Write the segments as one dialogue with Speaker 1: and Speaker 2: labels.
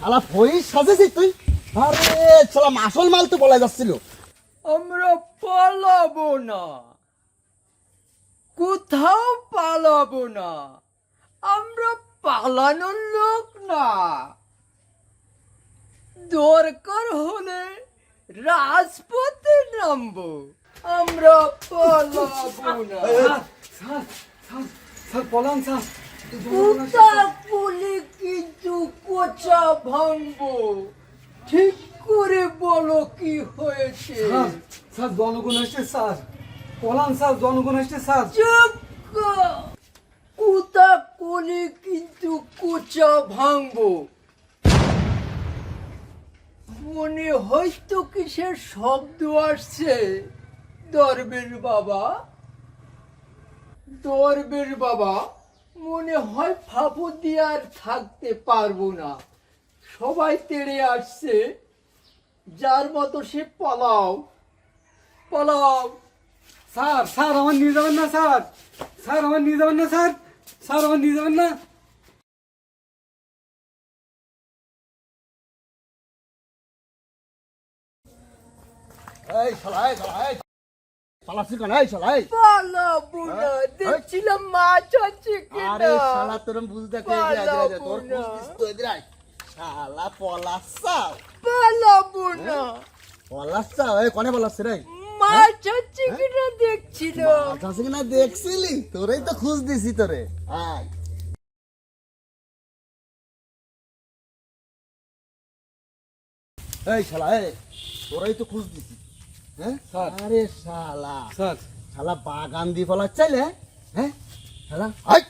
Speaker 1: শালা ফই সাজেছিস তুই? আরে আসল মাল তো বলা যাচ্ছিল।
Speaker 2: আমরা পালাবো না। কোথাও পালাবো না। আমরা পালানোর লোক না। দরকার হলে রাজপথে নামবো। আমরা পালাবো না।
Speaker 3: স্যার স্যার স্যার পলান স্যার
Speaker 2: বলে কিন্তু কোচা ভাঙবো। ঠিক করে বলো কি হয়েছে?
Speaker 3: স্যার স্যার জনগণ এসছে স্যার। পলান স্যার জনগণ এসছে স্যার।
Speaker 2: চুপ কুতা কোলে কিন্তু কোচা ভাঙবো। মনে হয়তো কিসের শব্দ আসছে। দরবের বাবা দরবের বাবা। মনে হয় ফাপু দিয়ে আর থাকতে পারব না। সবাই তেড়ে আসছে। যার মতো সে পালাও। পালাও।
Speaker 3: স্যার স্যার, আমার নিয়ে যাবেন না, স্যার। স্যার, আমার নিয়ে যাবেন না, স্যার। স্যার, আমার নিয়ে যাবেন না।
Speaker 1: এই শালা, এই শালা এই এই। এই।
Speaker 2: না দেখছিলাম মাছ আছে
Speaker 1: আরে
Speaker 2: কিনা
Speaker 1: শালা তোর বুঝতে কে যে আজ আজ তোর
Speaker 2: না।
Speaker 1: বুঝতিস তো। শালা
Speaker 2: পালাবো না
Speaker 1: পলাচ্ছাও এই কোনে রে?
Speaker 2: মাছ আছে কিনা দেখছিলাম
Speaker 1: মাছ আছে কিনা দেখছিলি? তোরেই তো খুঁজ দিছি তোরে। আয়। এই শালা এই তোরাই তো খুঁজ দিছি। হ্যাঁ?
Speaker 3: স্যার।
Speaker 1: আরে শালা।
Speaker 3: স্যার।
Speaker 1: শালা বাগান দিয়ে পলাচ্ছাইলে হ্যাঁ? শালা। আয়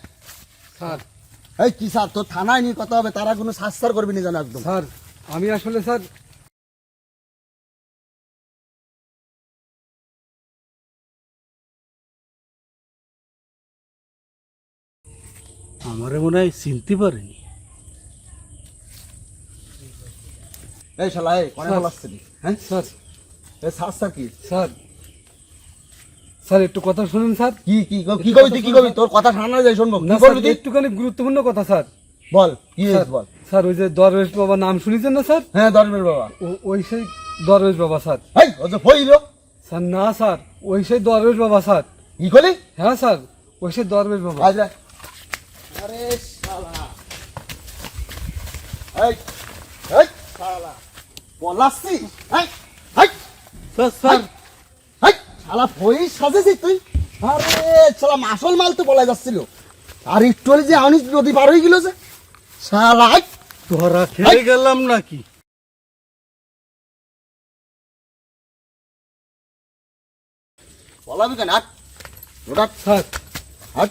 Speaker 3: স্যার।
Speaker 1: এই কি স্যার তোর থানায় নিয়ে কথা হবে তারা কোনো সাস্তার করবি না জানো একদম।
Speaker 3: স্যার আমি আসলে স্যার
Speaker 4: আমারে মনে হয় চিনতে পারেনি।
Speaker 1: এই শালা এই কোনে। হ্যাঁ?
Speaker 3: স্যার।
Speaker 1: কি?
Speaker 3: স্যার। স্যার একটু কথা শুনুন স্যার।
Speaker 1: কি কি কি কবি তুই কি কবি? তোর কথা শোনা যায় শুনব।
Speaker 3: না
Speaker 1: করবি
Speaker 3: একটুখানি গুরুত্বপূর্ণ কথা স্যার।
Speaker 1: বল কি বল?
Speaker 3: স্যার ওই যে দরবেশ বাবা নাম শুনেছেন না স্যার?
Speaker 1: হ্যাঁ দরবের বাবা।
Speaker 3: ওই সেই দরবেশ বাবা স্যার।
Speaker 1: এই ও যে ফইল
Speaker 3: স্যার না স্যার ওই সেই দরবেশ বাবা স্যার।
Speaker 1: কি
Speaker 3: হ্যাঁ স্যার ওই সেই দরবেশ বাবা।
Speaker 1: আজ রে। আরে শালা। এই এই শালা। পলাচ্ছি এই এই
Speaker 4: স্যার স্যার।
Speaker 1: এই শালা ফই সাজেছিস তুই? আরে শালা আসল মাল তো বলা যাচ্ছিল। আর একটু হলে যে আনিস নদী পার হয়ে গেল যে। শালা
Speaker 4: তোরা গেলাম নাকি?
Speaker 1: পলাবি কেন? হাট। ওটা
Speaker 3: স্যার।
Speaker 1: হাট।